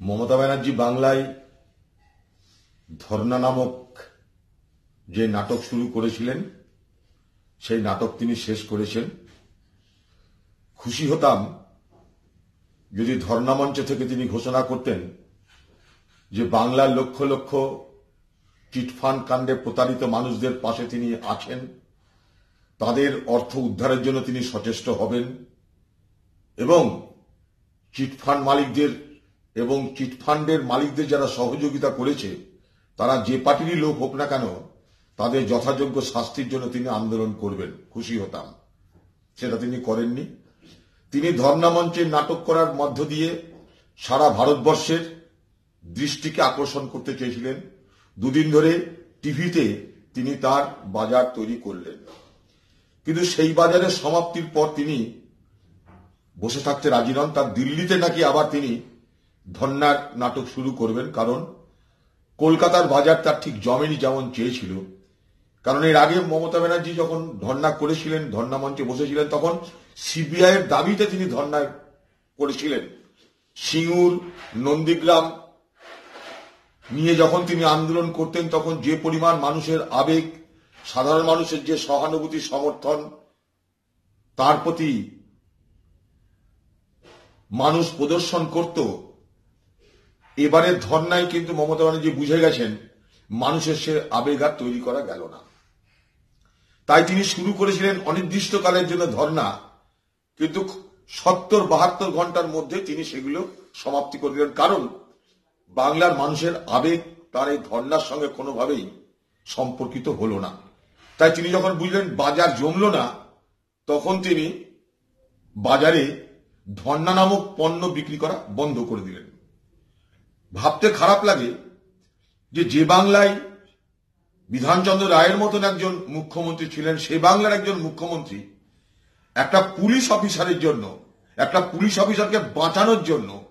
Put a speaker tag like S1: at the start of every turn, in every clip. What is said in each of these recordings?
S1: মমতা ব্যানার্জি বাংলায় ধর্ণা নামক যে নাটক শুরু করেছিলেন, সেই নাটক তিনি শেষ করেছেন। খুশি হতাম যদি ধর্ণা থেকে তিনি ঘোষণা করতেন যে বাংলার লক্ষ লক্ষ চিটফান্ড কাণ্ডে প্রতারিত মানুষদের পাশে তিনি আছেন, তাদের অর্থ উদ্ধারের জন্য তিনি সচেষ্ট হবেন এবং চিটফান্ড মালিকদের এবং চিটফান্ডের মালিকদের যারা সহযোগিতা করেছে, তারা যে পার্টিরই লোক হোক না কেন, তাদের যথাযোগ্য শাস্তির জন্য তিনি আন্দোলন করবেন। খুশি হতাম। সেটা তিনি করেননি। তিনি ধর্ণা মঞ্চে নাটক করার মধ্য দিয়ে সারা ভারতবর্ষের দৃষ্টিকে আকর্ষণ করতে চেয়েছিলেন। দুদিন ধরে টিভিতে তিনি তার বাজার তৈরি করলেন। কিন্তু সেই বাজারের সমাপ্তির পর তিনি বসে থাকতে রাজি নন। তার দিল্লিতে নাকি আবার তিনি ধন্যার নাটক শুরু করবেন, কারণ কলকাতার বাজার তার ঠিক জমেনি যেমন চেয়েছিল। কারণ এর আগে মমতা ব্যানার্জি যখন ধর্না করেছিলেন, ধর্ণা মঞ্চে বসেছিলেন, তখন সিবিআই এর দাবিতে তিনি ধর্ণা করেছিলেন। সিঙ্গুর, নন্দীগ্রাম নিয়ে যখন তিনি আন্দোলন করতেন, তখন যে পরিমাণ মানুষের আবেগ, সাধারণ মানুষের যে সহানুভূতি, সমর্থন, তার প্রতি মানুষ প্রদর্শন করত এবারের ধর্নায় কিন্তু মমতা ব্যানার্জি বুঝে গেছেন, মানুষের সে আবেগ আর তৈরি করা গেল না। তাই তিনি শুরু করেছিলেন অনির্দিষ্টকালের জন্য ধর্না, কিন্তু সত্তর বাহাত্তর ঘণ্টার মধ্যে তিনি সেগুলো সমাপ্তি করে দিলেন। কারণ বাংলার মানুষের আবেগ তার এই ধর্নার সঙ্গে কোনোভাবেই সম্পর্কিত হলো না। তাই তিনি যখন বুঝলেন বাজার জমল না, তখন তিনি বাজারে ধর্না নামক পণ্য বিক্রি করা বন্ধ করে দিলেন। ভাবতে খারাপ লাগে যে যে বাংলায় বিধানচন্দ্র রায়ের মতন একজন মুখ্যমন্ত্রী ছিলেন, সে বাংলার একজন মুখ্যমন্ত্রী, একটা পুলিশ অফিসারের জন্য, একটা পুলিশ অফিসারকে বাঁচানোর জন্য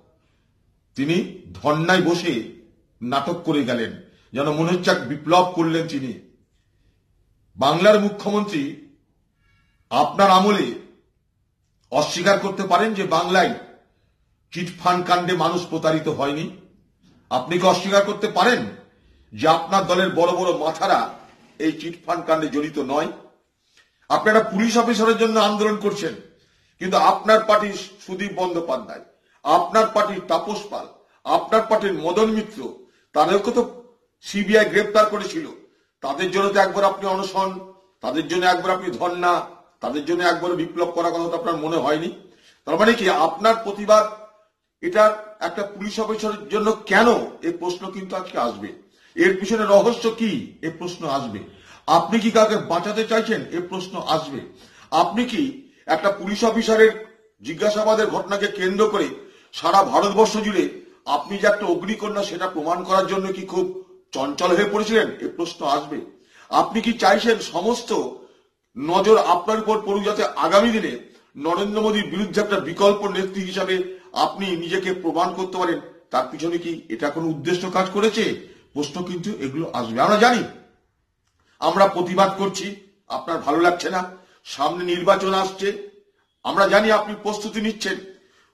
S1: তিনি ধর্নায় বসে নাটক করে গেলেন, যেন মনে হচ্ছে এক বিপ্লব করলেন তিনি। বাংলার মুখ্যমন্ত্রী আপনার আমলে অস্বীকার করতে পারেন যে বাংলায় চিটফান্ড কাণ্ডে মানুষ প্রতারিত হয়নি? আপনি কি অস্বীকার করতে পারেন যে আপনার দলের বড় বড় মাথারা এই চিটফান্ড কাণ্ডে জড়িত নয়? আপনারা পুলিশ অফিসারের জন্য আন্দোলন করছেন, কিন্তু আপনার পার্টির সুদীপ বন্দ্যোপাধ্যায়, আপনার পার্টির তাপস পাল, আপনার পার্টির মদন মিত্র তাদেরকে তো সিবিআই গ্রেপ্তার করেছিল। তাদের জন্য তো একবার আপনি অনশন, তাদের জন্য একবার আপনি ধর্না তাদের জন্য একবার বিপ্লব করার কথা তো আপনার মনে হয়নি। তার মানে কি আপনার প্রতিবাদ এটা একটা পুলিশ অফিসারের জন্য কেন এই প্রশ্ন কিন্তু আজকে আসবে? এর পিছনে রহস্য কি? এই প্রশ্ন আসবে। আপনি কি কাউকে বাঁচাতে চাইছেন? এ প্রশ্ন আসবে। আপনি কি একটা পুলিশ অফিসারের জিজ্ঞাসাবাদের ঘটনাকে কেন্দ্র করে সারা ভারতবর্ষ জুড়ে আপনি যে একটা অগ্নিকন্যা সেটা প্রমাণ করার জন্য কি খুব চঞ্চল হয়ে পড়েছিলেন? এ প্রশ্ন আসবে। আপনি কি চাইছেন সমস্ত নজর আপনার উপর পড়ুক যাতে আগামী দিনে নরেন্দ্র মোদীর বিরুদ্ধে একটা বিকল্প নেত্রী হিসাবে আপনি নিজেকে প্রমাণ করতে পারেন, তার পিছনে কি এটা কোনো উদ্দেশ্য কাজ করেছে? প্রশ্ন কিন্তু এগুলো আসবে। আমরা জানি, আমরা প্রতিবাদ করছি, আপনার ভালো লাগছে না, সামনে নির্বাচন আসছে, আমরা জানি আপনি প্রস্তুতি নিচ্ছেন।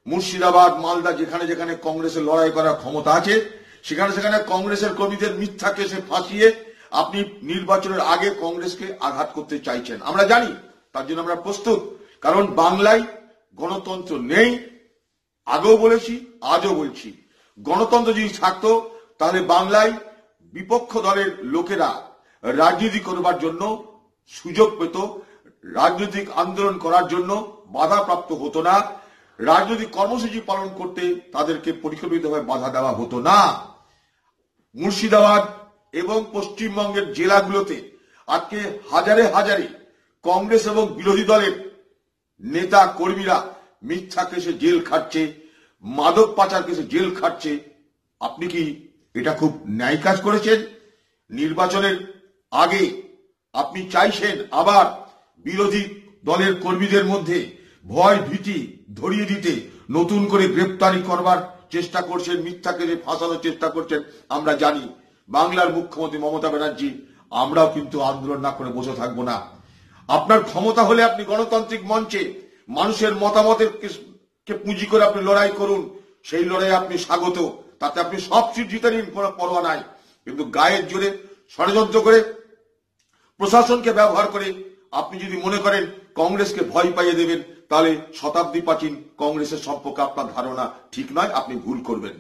S1: মুর্শিদাবাদ, মালদা, যেখানে যেখানে কংগ্রেসের লড়াই করার ক্ষমতা আছে, সেখানে সেখানে কংগ্রেসের কর্মীদের মিথ্যা কেসে ফাঁসিয়ে আপনি নির্বাচনের আগে কংগ্রেসকে আঘাত করতে চাইছেন। আমরা জানি, তার জন্য আমরা প্রস্তুত। কারণ বাংলায় গণতন্ত্র নেই, আগেও বলেছি, আজও বলছি। গণতন্ত্র যদি থাকতো, তাহলে বাংলায় বিপক্ষ দলের লোকেরা রাজনীতি করবার জন্য সুযোগ পেত, রাজনৈতিক আন্দোলন করার জন্য বাধাপ্রাপ্ত হতো না, রাজনৈতিক কর্মসূচি পালন করতে তাদেরকে পরিকল্পিতভাবে বাধা দেওয়া হতো না। মুর্শিদাবাদ এবং পশ্চিমবঙ্গের জেলাগুলোতে আজকে হাজারে হাজারে কংগ্রেস এবং বিরোধী দলের নেতা কর্মীরা মিথ্যা কেসে জেল খাটছে, মাদক পাচার কেসে জেল খাটছে। আপনি কি এটা খুব ন্যায় কাজ করেছেন? নির্বাচনের আগে আপনি চাইছেন আবার বিরোধী দলের কর্মীদের মধ্যে ভয় ভীতি ধরিয়ে দিতে, নতুন করে গ্রেপ্তারি করবার চেষ্টা করছেন মিথ্যা কেসে ফাঁসানোর চেষ্টা করছেন, আমরা জানি। বাংলার মুখ্যমন্ত্রী মমতা ব্যানার্জি, আমরাও কিন্তু আন্দোলন না করে বসে থাকব না। আপনার ক্ষমতা হলে আপনি গণতান্ত্রিক মঞ্চে মানুষের মতামতের কে পুঁজি করে আপনি লড়াই করুন, সেই লড়াই আপনি স্বাগত। তাতে আপনি সব সিট জিতে নিন, কোনো পরোয়া নাই। কিন্তু গায়ের জোরে ষড়যন্ত্র করে প্রশাসনকে ব্যবহার করে আপনি যদি মনে করেন কংগ্রেসকে ভয় পাইয়ে দেবেন, তাহলে শতাব্দী প্রাচীন কংগ্রেসের সম্পর্কে আপনার ধারণা ঠিক নয়, আপনি ভুল করবেন।